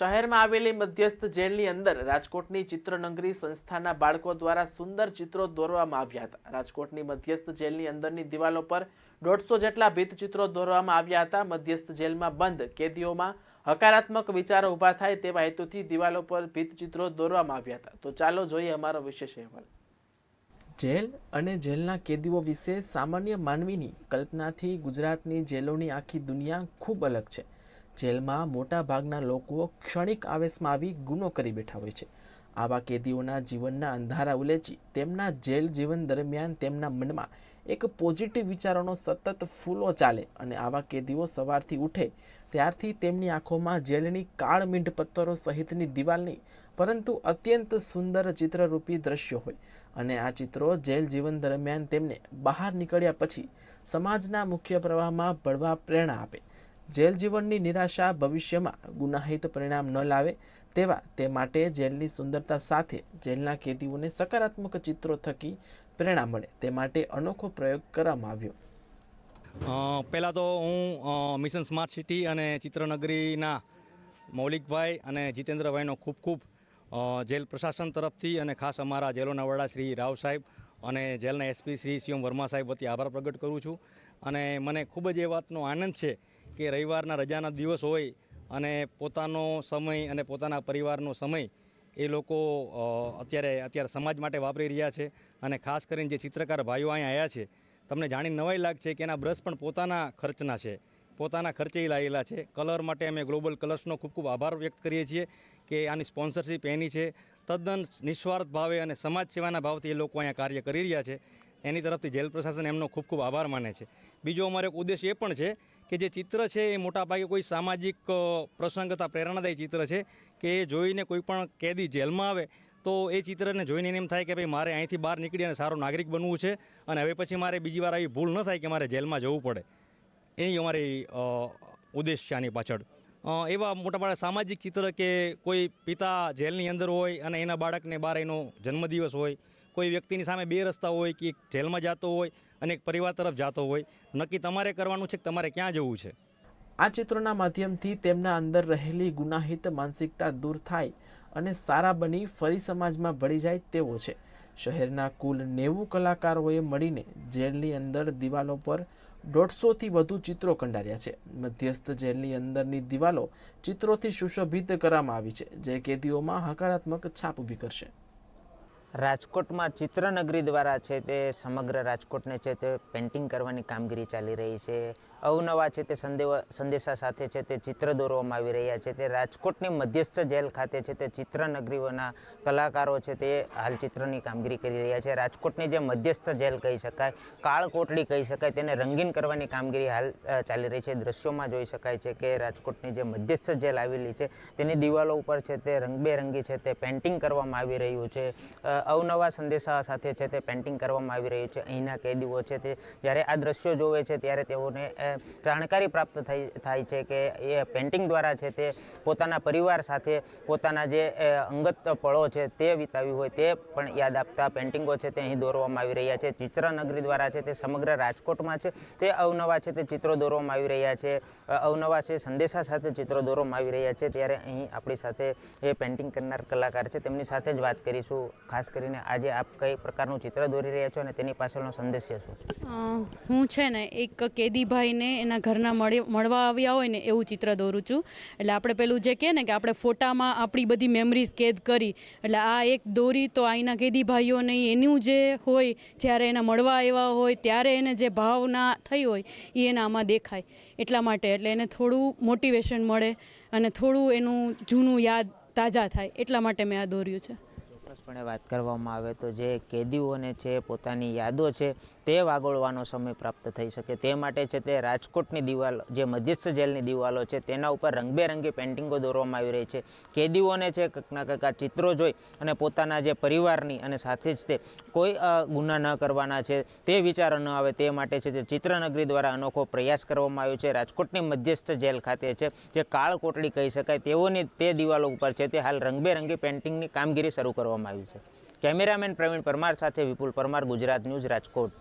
શહેરમાં આવેલી મધ્યસ્થ જેલની અંદર રાજકોટની ચિત્રનગરી સંસ્થાના બાળકો દ્વારા સુંદર ચિત્રો દોરવામાં આવ્યા હતા. રાજકોટની મધ્યસ્થ જેલની અંદરની દિવાલો પર દોઢસો જેટલા ભીતચિત્રો દોરવામાં આવ્યા હતા. મધ્યસ્થ જેલમાં બંધ, કેદીઓમાં હકારાત્મક વિચારો ઊભા થાય તેવા હેતુથી દિવાલો પર ભીતચિત્રો દોરવામાં આવ્યા હતા. તો ચાલો જોઈએ અમારો વિશેષ અહેવાલ. જેલ અને જેલના કેદીઓ વિશે સામાન્ય માનવીની કલ્પનાથી ગુજરાતની જેલોની આખી દુનિયા ખૂબ અલગ છે. જેલમાં મોટાભાગના લોકો ક્ષણિક આવેશમાં આવી ગુનો કરી બેઠા હોય છે. આવા કેદીઓના જીવનના અંધારા ઉલેચી તેમના જેલ જીવન દરમિયાન તેમના મનમાં એક પોઝિટિવ વિચારોનો સતત ફૂલો ચાલે અને આવા કેદીઓ સવારથી ઉઠે ત્યારથી તેમની આંખોમાં જેલની કાળમીંઢ પથ્થરો સહિતની દિવાલની પરંતુ અત્યંત સુંદર ચિત્રરૂપી દ્રશ્યો હોય અને આ ચિત્રો જેલ જીવન દરમિયાન તેમને બહાર નીકળ્યા પછી સમાજના મુખ્ય પ્રવાહમાં ભળવા પ્રેરણા આપે. જેલ જીવનની નિરાશા ભવિષ્યમાં ગુનાહિત પરિણામ ન લાવે તેવા તે માટે જેલની સુંદરતા સાથે જેલના કેદીઓને સકારાત્મક ચિત્રો થકી પ્રેરણા મળે તે માટે અનોખો પ્રયોગ કરવામાં આવ્યો. પહેલાં તો હું મિશન સ્માર્ટ સિટી અને ચિત્રનગરીના મૌલિકભાઈ અને જીતેન્દ્રભાઈનો ખૂબ ખૂબ જેલ પ્રશાસન તરફથી અને ખાસ અમારા જેલોના વડા શ્રી રાવ સાહેબ અને જેલના એસપી શ્રી સીએમ વર્મા સાહેબ વતી આભાર પ્રગટ કરું છું. અને મને ખૂબ જ એ વાતનો આનંદ છે કે રવિવારના રજાના દિવસ હોય અને પોતાનો સમય અને પોતાના પરિવારનો સમય એ લોકો અત્યારે અત્યારે સમાજ માટે વાપરી રહ્યા છે. અને ખાસ કરીને જે ચિત્રકાર ભાઈઓ અહીંયા આવ્યા છે, તમને જાણી નવાઈ લાગશે કે એના બ્રશ પણ પોતાના ખર્ચના છે. પોતાના ખર્ચે લાવેલા છે. કલર માટે અમે ગ્લોબલ કલર્સનો ખૂબ ખૂબ આભાર વ્યક્ત કરીએ છીએ કે આની સ્પોન્સરશિપ એની છે. તદ્દન નિસ્વાર્થ ભાવે અને સમાજ સેવાના ભાવથી એ લોકો અહીંયા કાર્ય કરી રહ્યા છે. એની તરફથી જેલ પ્રશાસન એમનો ખૂબ ખૂબ આભાર માને છે. બીજો અમારો એક ઉદ્દેશ એ પણ છે કે જે ચિત્ર છે એ મોટાભાગે કોઈ સામાજિક પ્રસંગ અથવા પ્રેરણાદાયી ચિત્ર છે કે એ જોઈને કોઈ પણ કેદી જેલમાં આવે તો એ ચિત્રને જોઈને એમ થાય કે ભાઈ મારે અહીંથી બહાર નીકળી અને સારો નાગરિક બનવું છે અને હવે પછી મારે બીજી વાર આવી ભૂલ ન થાય કે મારે જેલમાં જવું પડે. એની અમારી ઉદ્દેશ છે આની પાછળ. એવા મોટા મોટા સામાજિક ચિત્ર કે કોઈ પિતા જેલની અંદર હોય અને એના બાળકને બહાર એનો જન્મદિવસ હોય, કોઈ વ્યક્તિની સામે બે રસ્તા હોય કે જેલમાં જતો હોય અને એક પરિવાર તરફ જતો હોય. નક્કી તમારે કરવાનું છે કે તમારે ક્યાં જવું છે? આ ચિત્રોના માધ્યમથી તેમના અંદર રહેલી ગુનાહિત માનસિકતા દૂર થાય અને સારા બની ફરી સમાજમાં ભળી જાય તેવો છે. શહેરના કુલ નેવું કલાકારોએ મળીને જેલની અંદર દિવાલો પર દોઢસોથી વધુ ચિત્રો કંડાર્યા છે. મધ્યસ્થ જેલની અંદરની દિવાલો ચિત્રોથી સુશોભિત કરવામાં આવી છે, જે કેદીઓમાં હકારાત્મક છાપ ઊભી કરશે. રાજકોટમાં ચિત્રનગરી દ્વારા છે તે સમગ્ર રાજકોટને છે તે પેઇન્ટિંગ કરવાની કામગીરી ચાલી રહી છે. અવનવા છે તે સંદેવ, સંદેશા સાથે છે તે ચિત્ર દોરવામાં આવી રહ્યા છે. તે રાજકોટની મધ્યસ્થ જેલ ખાતે છે તે ચિત્રનગરીઓના કલાકારો છે તે હાલ ચિત્રની કામગીરી કરી રહ્યા છે. રાજકોટની જે મધ્યસ્થ જેલ કહી શકાય, કાળકોટડી કહી શકાય, તેને રંગીન કરવાની કામગીરી હાલ ચાલી રહી છે. દ્રશ્યોમાં જોઈ શકાય છે કે રાજકોટની જે મધ્યસ્થ જેલ આવેલી છે, તેની દિવાલો ઉપર છે તે રંગબેરંગી છે તે પેઇન્ટિંગ કરવામાં આવી રહ્યું છે. અવનવા સંદેશા સાથે છે તે પેઇન્ટિંગ કરવામાં આવી રહ્યું છે. અહીંના કેદીઓ છે તે જ્યારે આ દ્રશ્યો જોવે છે ત્યારે તેઓને જાણકારી પ્રાપ્ત થઈ, થાય છે કે એ પેઇન્ટિંગ દ્વારા છે તે પોતાના પરિવાર સાથે પોતાના જે અંગત પળો છે તે વિતાવી હોય તે પણ યાદ આપતા પેઇન્ટિંગો છે તે અહીં દોરવામાં આવી રહ્યા છે. ચિત્રનગરી દ્વારા છે તે સમગ્ર રાજકોટમાં છે તે અવનવા છે તે ચિત્રો દોરવામાં આવી રહ્યા છે. અવનવા છે સંદેશા સાથે ચિત્રો દોરવામાં આવી રહ્યા છે. ત્યારે અહીં આપણી સાથે એ પેઇન્ટિંગ કરનાર કલાકાર છે. તેમની સાથે જ વાત કરીશું. ખાસ કરીને આજે આપ કઈ પ્રકારનું ચિત્ર દોરી રહ્યા છો અને તેની પાછળનો સંદેશ શું? હું છે ને એક કેદીભાઈને એના ઘરના મળી, મળવા આવ્યા હોય ને એવું ચિત્ર દોરું છું. એટલે આપણે પેલું જે કહે ને કે આપણે ફોટામાં આપણી બધી મેમરીઝ કેદ કરી. એટલે આ એક દોરી તો અહીંના કેદીભાઈઓને એનું જે હોય, જ્યારે એને મળવા આવ્યા હોય, ત્યારે એને જે ભાવના થઈ હોય એ એના આમાં દેખાય. એટલા માટે એટલે એને થોડું મોટિવેશન મળે અને થોડું એનું જૂનું યાદ તાજા થાય. એટલા માટે મેં આ દોર્યું છે. ચોક્કસપણે વાત કરવામાં આવે તો જે કેદીઓને છે, પોતાની યાદો છે, તે વાગોળવાનો સમય પ્રાપ્ત થઈ શકે. તે માટે છે તે રાજકોટની દિવાલ, જે મધ્યસ્થ જેલની દિવાલો છે, તેના ઉપર રંગબેરંગી પેઇન્ટિંગો દોરવામાં આવી રહી છે. કેદીઓને છે કંઈકના કંઈક ચિત્રો જોઈ અને પોતાના જે પરિવારની અને સાથે જ તે કોઈ ગુના ન કરવાના છે, તે વિચારો ન આવે, તે માટે છે તે ચિત્રનગરી દ્વારા અનોખો પ્રયાસ કરવામાં આવ્યો છે. રાજકોટની મધ્યસ્થ જેલ ખાતે છે, જે કાળકોટડી કહી શકાય, તેઓની તે દિવાલો ઉપર છે તે હાલ રંગબેરંગી પેઇન્ટિંગની કામગીરી શરૂ કરવામાં આવી છે. કેમેરામેન પ્રવીણ પરમાર સાથે વિપુલ પરમાર ગુજરાત ન્યૂઝ રાજકોટ.